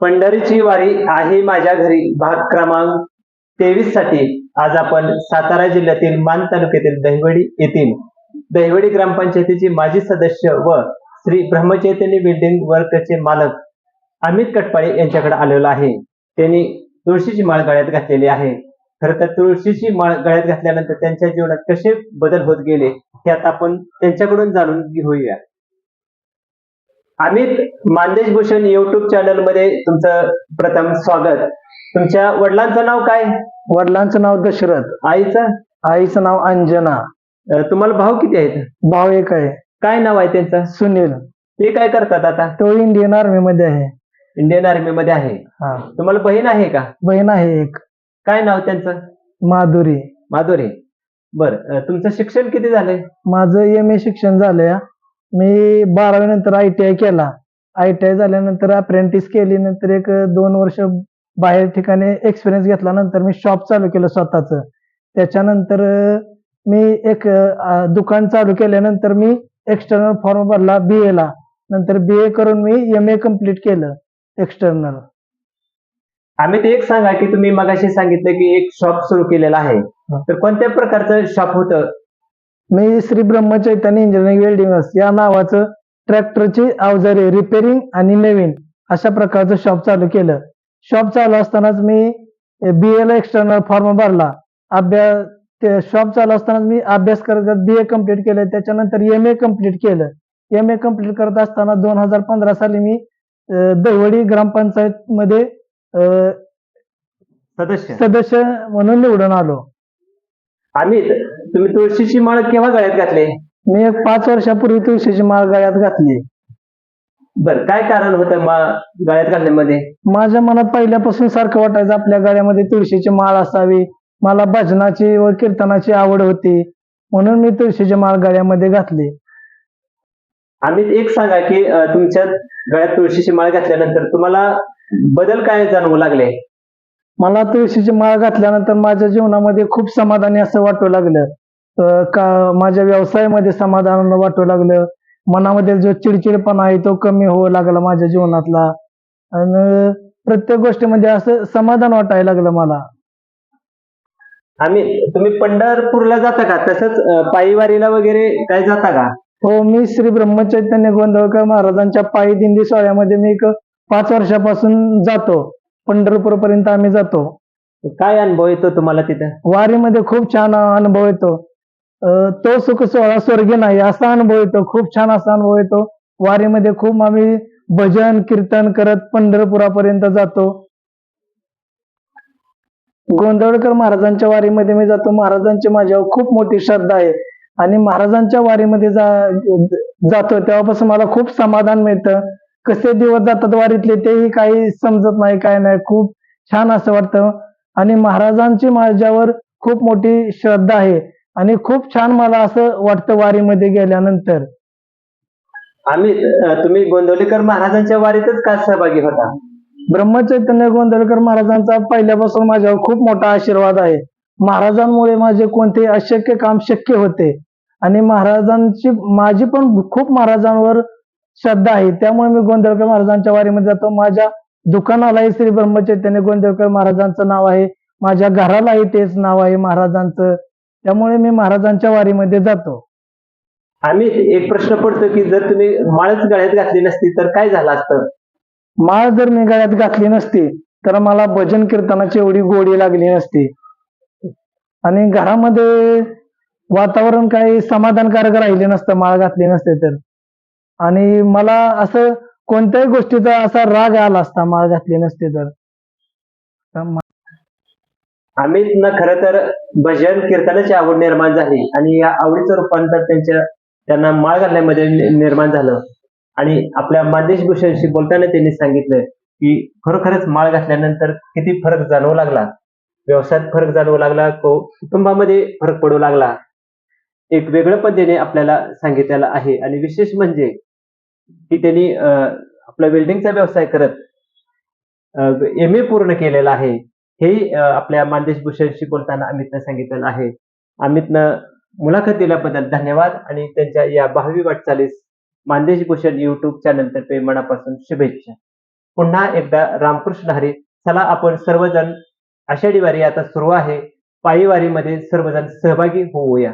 पंढरीची वारी आहे माझ्या घरी. भाग क्रमांक तेवीससाठी आज आपण सातारा जिल्ह्यातील मान तालुक्यातील दहिवडी येथील दहिवडी ग्रामपंचायतीचे माजी सदस्य व श्री ब्रह्मचैतन्य बिल्डिंग वर्कचे मालक अमित कटपाळे यांच्याकडे आलेलो आहे. त्यांनी तुळशीची माळ गळ्यात घातलेली आहे. खरं तर तुळशीची माळ गळ्यात घातल्यानंतर त्यांच्या जीवनात कसे बदल होत गेले हे आता आपण त्यांच्याकडून जाणून घेऊया. अमित मानदेश भूषण युट्यूब चॅनलमध्ये तुमचं प्रथम स्वागत. तुमच्या वडिलांचं नाव काय? वडिलांचं नाव दशरथ. आईचं? आईचं नाव अंजना. अं, तुम्हाला भाऊ किती आहेत? भाऊ एक आहे. काय नाव आहे त्यांचं? सुनील. ते काय करतात आता? तो इंडियन आर्मी मध्ये आहे. इंडियन आर्मी मध्ये आहे. हा. तुम्हाला बहीण आहे का? बहीण आहे एक. काय नाव त्यांचं? माधुरी. माधुरी. बर तुमचं शिक्षण किती झालंय? माझं एम ए शिक्षण झालंय. मी बारावी नंतर आय टी आय केला. आय टी आय झाल्यानंतर अप्रेंटिस केली नंतर एक दोन वर्ष बाहेर ठिकाणी एक्सपिरियन्स घेतल्यानंतर मी शॉप चालू केलं स्वतःच. त्याच्यानंतर मी एक दुकान चालू केल्यानंतर मी एक्सटर्नल फॉर्म भरला बी ला. नंतर बी ए करून मी एम ए कंप्लीट केलं एक्सटर्नल आम्ही ते एक सांगा की तुम्ही मगाशी सांगितलं की एक शॉप सुरू केलेलं आहे. तर कोणत्या प्रकारचं शॉप होतं? मी श्री ब्रह्मचैतन्य इंजिनिअरिंग वेल्डिंग्स या नावाचं ट्रॅक्टरची अवजारे रिपेरिंग आणि नवीन अशा प्रकारचं शॉप चालू केलं. शॉप चालू असतानाच मी बी ला एक्सटर्नल फॉर्म भरला. अभ्यास ते शॉप चालू असतानाच मी अभ्यास करत करत बी ए कंप्लीट केलं. त्याच्यानंतर एम ए कंप्लीट केलं. एम ए कंप्लीट करत असताना दोन हजार पंधरा साली मी दहिवडी ग्रामपंचायत मध्ये सदस्य. सदस्य म्हणून निवडून आलो. आम्ही तुम्ही तुळशीची माळ केव्हा गळ्यात घातले? मी एक पाच वर्षापूर्वी तुळशीची माळ गळ्यात घातली. बर काय कारण होतं मा गळ्यात घालण्यामध्ये? माझ्या मनात पहिल्यापासून सारखं वाटायचं आपल्या गळ्यामध्ये तुळशीची माळ असावी. मला भजनाची व कीर्तनाची आवड होती म्हणून मी तुळशीची माळ गळ्यामध्ये घातली. आम्ही एक सांगा की अं, तुमच्या गळ्यात तुळशीची माळ घातल्यानंतर तुम्हाला बदल काय जाणवू लागले? मला तुळशीची माळ घातल्यानंतर माझ्या जीवनामध्ये खूप समाधानी असं वाटू लागलं. का माझ्या व्यवसायामध्ये समाधान वाटू लागलं. मनामध्ये जो चिडचिडपणा आहे तो कमी होऊ लागला माझ्या जीवनातला. आणि प्रत्येक गोष्टीमध्ये असं समाधान वाटायला लागलं मला. आम्ही तुम्ही पंढरपूरला जाता का? तसंच पायीवारीला वगैरे काय जाता का? हो मी श्री ब्रह्मचैतन्य गोंधळकर महाराजांच्या पायी दिंडी सोहळ्यामध्ये मी एक पाच वर्षापासून जातो. पंढरपूर पर्यंत आम्ही जातो. काय अनुभव येतो तुम्हाला तिथं? वारीमध्ये खूप छान अनुभव येतो. अं, तो सुख सोहळा स्वर्गी नाही असा अनुभव येतो. खूप छान असा अनुभव येतो. वारीमध्ये खूप आम्ही भजन कीर्तन करत पंढरपुरापर्यंत जातो. गोंधळकर महाराजांच्या वारीमध्ये मी जातो. महाराजांची माझ्यावर खूप मोठी श्रद्धा आहे. आणि महाराजांच्या वारीमध्ये जा जातो तेव्हापासून मला खूप समाधान मिळतं. कसे दिवस जातात वारीतले तेही काही समजत नाही काय नाही. खूप छान असं वाटतं. आणि महाराजांची माझ्यावर खूप मोठी श्रद्धा आहे. आणि खूप छान मला असं वाटतं वारीमध्ये गेल्यानंतर. आम्ही तुम्ही गोंदवलेकर महाराजांच्या वारीतच का सहभागी होता? ब्रह्मचैतन्य गोंधळकर महाराजांचा पहिल्यापासून माझ्यावर खूप मोठा आशीर्वाद आहे. महाराजांमुळे माझे कोणते अशक्य काम शक्य होते. आणि महाराजांची माझी पण खूप महाराजांवर श्रद्धा आहे. त्यामुळे मी गोंधळकर महाराजांच्या वारीमध्ये जातो. माझ्या दुकानालाही श्री ब्रह्मचैतन्य गोंधळकर महाराजांचं नाव आहे. माझ्या घरालाही तेच नाव आहे महाराजांचं. त्यामुळे मी महाराजांच्या वारीमध्ये जातो. आम्ही एक प्रश्न पडतो की जर तुम्ही माळच गळ्यात घातली नसती तर काय झालं असतं? माळ जर मी गळ्यात घातली नसती तर मला भजन कीर्तनाची एवढी गोडी लागली नसती. आणि घरामध्ये वातावरण काही समाधानकारक राहिले नसतं माळ घातली नसते तर. आणि मला असं कोणत्याही गोष्टीचा असा राग आला असता माळ घातली नसती तर. आम्ही खरं तर भजन कीर्तनाची आवड निर्माण झाली आणि या आवडीचं रूपांतर त्यांच्या त्यांना माळ घालण्यामध्ये निर्माण झालं. आणि आपल्या मानदेश भूषणशी बोलताना त्यांनी सांगितलं की खरोखरच माळ घातल्यानंतर किती फरक जाणवू लागला. व्यवसायात फरक जाणवू लागला कुटुंबामध्ये फरक पडू लागला. एक वेगळं पद्धतीने आपल्याला सांगितलेलं आहे. आणि विशेष म्हणजे की त्यांनी अं, आपला वेल्डिंगचा व्यवसाय करत एम ए पूर्ण केलेला आहे. हेही आपल्या मानदेश भूषणशी बोलताना अमितनं सांगितलेलं आहे. अमितनं मुलाखत दिल्याबद्दल धन्यवाद आणि त्यांच्या या भावी वाटचालीस मानदेश भूषण युट्यूब चॅनलतर्फे मनापासून शुभेच्छा. पुन्हा एकदा रामकृष्ण हरी चला आपण सर्वजण आषाढी वारी आता सुरू आहे. पायी वारीमध्ये सर्वजण सहभागी होऊया.